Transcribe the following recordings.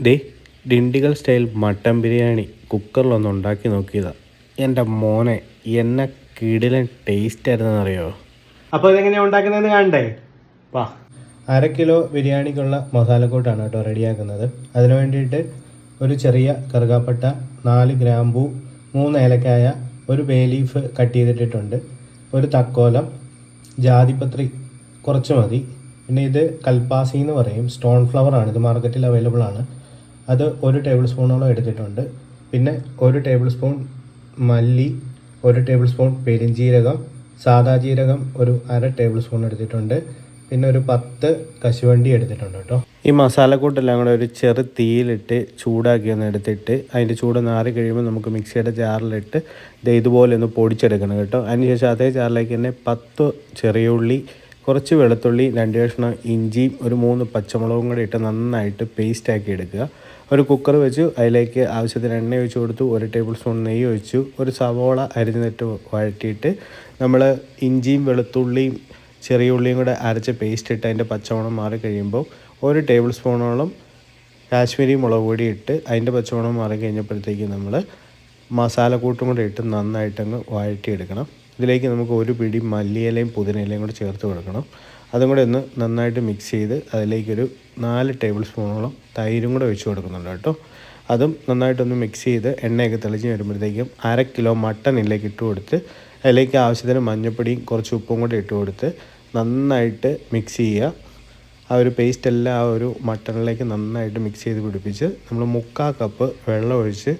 ദേ Dindigul style mutton biryani കുക്കറിലൊന്ന് ഉണ്ടാക്കി നോക്കിയതാണ് എന്റെ മോനെ എന്നെ കിടിലൻ ടേസ്റ്റ് ആയിരുന്നെന്നറിയോ? അപ്പോൾ ഇതെങ്ങനെയാണ് ഉണ്ടാക്കുന്നതെന്ന് കാണണ്ടേ? വാ. അര കിലോ ബിരിയാണിക്കുള്ള മസാലക്കൂട്ടാണ് കേട്ടോ റെഡിയാക്കുന്നത്. അതിന് വേണ്ടിയിട്ട് ഒരു ചെറിയ കറുകാപ്പട്ട നാല് ഗ്രാമ്പൂ മൂന്ന് ഏലക്കായ ഒരു ബേ ലീഫ് കട്ട് ചെയ്തിട്ടിട്ടുണ്ട്. ഒരു തക്കോലം ജാതിപത്രി കുറച്ച് മതി. പിന്നെ ഇത് കൽപ്പാസി എന്ന് പറയും സ്റ്റോൺ ഫ്ലവർ ആണ് ഇത് മാർക്കറ്റിൽ അവൈലബിൾ ആണ്. അത് ഒരു ടേബിൾ സ്പൂണോളം എടുത്തിട്ടുണ്ട്. പിന്നെ ഒരു ടേബിൾ സ്പൂൺ മല്ലി ഒരു ടേബിൾ സ്പൂൺ പെരിഞ്ജീരകം സാദാ ജീരകം ഒരു അര ടേബിൾ സ്പൂൺ എടുത്തിട്ടുണ്ട്. പിന്നെ ഒരു പത്ത് കശുവണ്ടി എടുത്തിട്ടുണ്ട് കേട്ടോ. ഈ മസാലക്കൂട്ടെല്ലാം കൂടെ ഒരു ചെറു തീയിലിട്ട് ചൂടാക്കി ഒന്ന് എടുത്തിട്ട് അതിന്റെ ചൂട് നാറി കഴിയുമ്പോൾ നമുക്ക് മിക്സിയുടെ ജാറിലിട്ട് ഇത് ഇതുപോലെ ഒന്ന് പൊടിച്ചെടുക്കണം കേട്ടോ. അതിനുശേഷം അതേ ജാറിലേക്ക് തന്നെ പത്ത് ചെറിയ ഉള്ളി കുറച്ച് വെളുത്തുള്ളി രണ്ട് കഷ്ണം ഇഞ്ചിയും ഒരു മൂന്ന് പച്ചമുളകും കൂടി ഇട്ട് നന്നായിട്ട് പേസ്റ്റാക്കി എടുക്കുക. ഒരു കുക്കർ വെച്ചു അതിലേക്ക് ആവശ്യത്തിന് എണ്ണ ഒഴിച്ചു കൊടുത്തു ഒരു ടേബിൾ സ്പൂൺ നെയ്യ് ഒഴിച്ചു ഒരു സവോള അരിഞ്ഞിട്ട് വഴറ്റിയിട്ട് നമ്മൾ ഇഞ്ചിയും വെളുത്തുള്ളിയും ചെറിയ ഉള്ളിയും കൂടെ അരച്ച പേസ്റ്റ് ഇട്ട് അതിന്റെ പച്ചമണം മാറി കഴിയുമ്പോൾ ഒരു ടേബിൾ സ്പൂണോളം കാശ്മീരി മുളക് പൊടി ഇട്ട് അതിന്റെ പച്ചമണം മാറി കഴിഞ്ഞപ്പോഴത്തേക്ക് നമ്മൾ മസാലക്കൂട്ടും കൂടെ ഇട്ട് നന്നായിട്ടങ്ങ് വഴറ്റിയെടുക്കണം. ഇതിലേക്ക് നമുക്ക് ഒരു പിടി മല്ലിയിലയും പുതിനയിലയും കൂടെ ചേർത്ത് കൊടുക്കണം. അതും കൂടെ ഒന്ന് നന്നായിട്ട് മിക്സ് ചെയ്ത് അതിലേക്കൊരു നാല് ടേബിൾ സ്പൂണോളം തൈരും കൂടെ ഒഴിച്ച് കൊടുക്കുന്നുണ്ട് കേട്ടോ. അതും നന്നായിട്ടൊന്ന് മിക്സ് ചെയ്ത് എണ്ണയൊക്കെ തെളിച്ച് വരുമ്പോഴത്തേക്കും അര കിലോ മട്ടൺ ഇതിലേക്ക് ഇട്ട് കൊടുത്ത് അതിലേക്ക് ആവശ്യത്തിന് മഞ്ഞൾപ്പൊടിയും കുറച്ച് ഉപ്പും കൂടെ ഇട്ട് കൊടുത്ത് നന്നായിട്ട് മിക്സ് ചെയ്യുക. ആ ഒരു പേസ്റ്റ് എല്ലാം ആ ഒരു മട്ടണിലേക്ക് നന്നായിട്ട് മിക്സ് ചെയ്ത് പിടിപ്പിച്ച് നമ്മൾ മുക്കാൽ കപ്പ് വെള്ളം ഒഴിച്ച്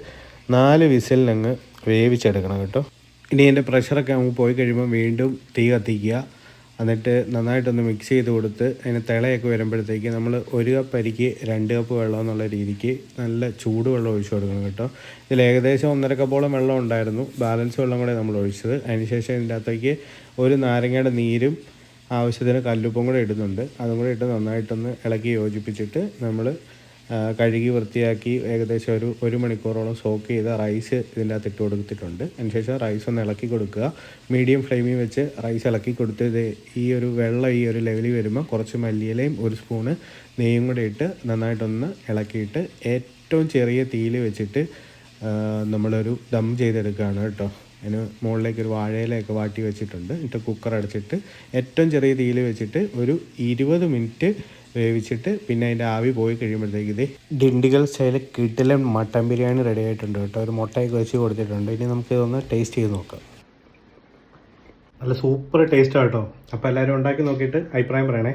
നാല് വിസിലിനങ്ങ് വേവിച്ചെടുക്കണം കേട്ടോ. ഇനി അതിന്റെ പ്രഷറൊക്കെ നമുക്ക് പോയി കഴിയുമ്പോൾ വീണ്ടും തീ കത്തിക്കുക. എന്നിട്ട് നന്നായിട്ടൊന്ന് മിക്സ് ചെയ്ത് കൊടുത്ത് അതിന് തിളയൊക്കെ വരുമ്പോഴത്തേക്ക് നമ്മൾ ഒരു കപ്പ് അരിക്ക് രണ്ട് കപ്പ് വെള്ളം എന്നുള്ള രീതിക്ക് നല്ല ചൂട് വെള്ളം ഒഴിച്ചു കൊടുക്കണം കേട്ടോ. ഇതിൽ ഏകദേശം ഒന്നര കപ്പോളം വെള്ളം ഉണ്ടായിരുന്നു. ബാലൻസ് വെള്ളം കൂടെ നമ്മൾ ഒഴിച്ചത്. അതിനുശേഷം ഇതിന്റെ അകത്തേക്ക് ഒരു നാരങ്ങയുടെ നീരും ആവശ്യത്തിന് കല്ലുപ്പും കൂടെ ഇടുന്നുണ്ട്. അതും കൂടെ ഇട്ട് നന്നായിട്ടൊന്ന് ഇളക്കി യോജിപ്പിച്ചിട്ട് നമ്മൾ കഴുകി വൃത്തിയാക്കി ഏകദേശം ഒരു ഒരു മണിക്കൂറോളം സോക്ക് ചെയ്ത റൈസ് ഇതിന്റെ അകത്ത് ഇട്ട് കൊടുത്തിട്ടുണ്ട്. അതിനുശേഷം റൈസ് ഒന്ന് ഇളക്കി കൊടുക്കുക. മീഡിയം ഫ്ലെയിമിൽ വെച്ച് റൈസ് ഇളക്കി കൊടുത്ത് ഇത് ഈ ഒരു വെള്ളം ഈ ഒരു ലെവലിൽ വരുമ്പോൾ കുറച്ച് മല്ലിയിലയും ഒരു സ്പൂണ് നെയ്യും കൂടെ ഇട്ട് നന്നായിട്ടൊന്ന് ഇളക്കിയിട്ട് ഏറ്റവും ചെറിയ തീയിൽ വെച്ചിട്ട് നമ്മളൊരു ദം ചെയ്തെടുക്കുകയാണ് കേട്ടോ. അതിന് മുകളിലേക്ക് ഒരു വാഴയിലൊക്കെ വാട്ടി വെച്ചിട്ടുണ്ട്. എന്നിട്ട് കുക്കർ അടച്ചിട്ട് ഏറ്റവും ചെറിയ തീയിൽ വെച്ചിട്ട് ഒരു ഇരുപത് മിനിറ്റ് വേവിച്ചിട്ട് പിന്നെ അതിന്റെ ആവി പോയി കഴിയുമ്പോഴത്തേക്ക് ഇത് ഡിണ്ടികൾ സ്റ്റൈലിൽ കിട്ടിലൻ മട്ടൻ ബിരിയാണി റെഡി ആയിട്ടുണ്ട് കേട്ടോ. ഒരു മുട്ടയൊക്കെ വെച്ച് കൊടുത്തിട്ടുണ്ട്. ഇനി നമുക്ക് ഇതൊന്ന് ടേസ്റ്റ് ചെയ്ത് നോക്കാം. നല്ല സൂപ്പർ ടേസ്റ്റ് കേട്ടോ. അപ്പോൾ എല്ലാവരും ഉണ്ടാക്കി നോക്കിയിട്ട് അഭിപ്രായം പറയണേ.